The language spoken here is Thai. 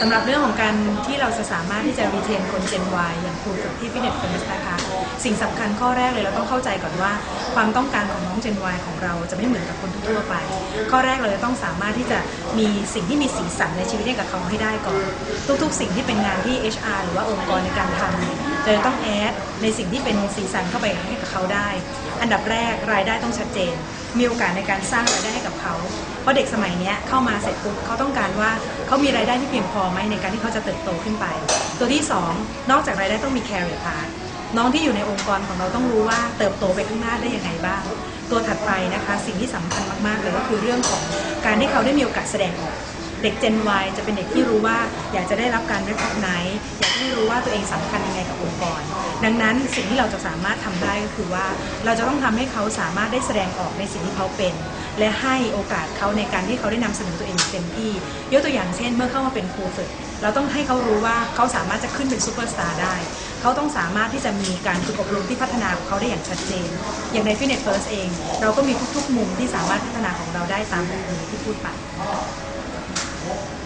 สำหรับเรื่องของการที่เราจะสามารถที่จะ retain คน Gen Y อย่างครูฝึกที่ Fitness First นะคะสิ่งสำคัญข้อแรกเลยเราต้องเข้าใจก่อนว่า ความต้องการของน้อง Gen Y ของเราจะไม่เหมือนกับคนทั่วไป ข้อแรกเราจะต้องสามารถที่จะมีสิ่งที่มีสีสันในชีวิตให้กับเขาให้ได้ก่อน ทุกๆ สิ่งที่เป็นงานที่ HR หรือว่าองค์กรในการทำจะต้องแอดในสิ่งที่เป็นสีสันเข้าไปให้กับเขาได้ อันดับแรกรายได้ต้องชัดเจน มีโอกาสในการสร้างรายได้ให้กับเขา ราะเด็กสมัยนี้เข้ามาเสร็จปุ๊บเขาต้องการว่าเขามีรายได้ที่เพียงพอไหมในการที่เขาจะเติบโตขึ้นไป ตัวที่สองนอกจากรายได้ต้องมี career path น้องที่อยู่ในองค์กรของเราต้องรู้ว่าเติบโตไปข้างหน้าได้ยังไงบ้าง ตัวถัดไปนะคะ สิ่งที่สำคัญมากๆเลยก็คือเรื่องของการที่เขาได้มีโอกาสแสดงออก เด็ก Gen Y จะเป็นเด็กที่รู้ว่าอยากจะได้รับการ recognize อยากที่รู้ว่าตัวเองสำคัญยังไงกับองค์กร ดังนั้นสิ่งที่เราจะสามารถทำได้ก็คือว่า เราจะต้องทำให้เขาสามารถได้แสดงออกในสิ่งที่เขาเป็น และให้โอกาสเขาในการที่เขาได้นำเสนอตัวเองอย่างเต็มที่ยกตัวอย่างเช่น เมื่อเข้ามาเป็นครูฝึกเราต้องให้เขารู้ว่าเขาสามารถจะขึ้นเป็นซูเปอร์สตาร์ได้ เขาต้องสามารถที่จะมีการฝึกอบรมที่พัฒนาของเขาได้อย่างชัดเจน อย่างใน Fitness First เอง เราก็มีทุกๆ มุมที่สามารถพัฒนาของเราได้ตามแบบนี้ที่พูดไป 어?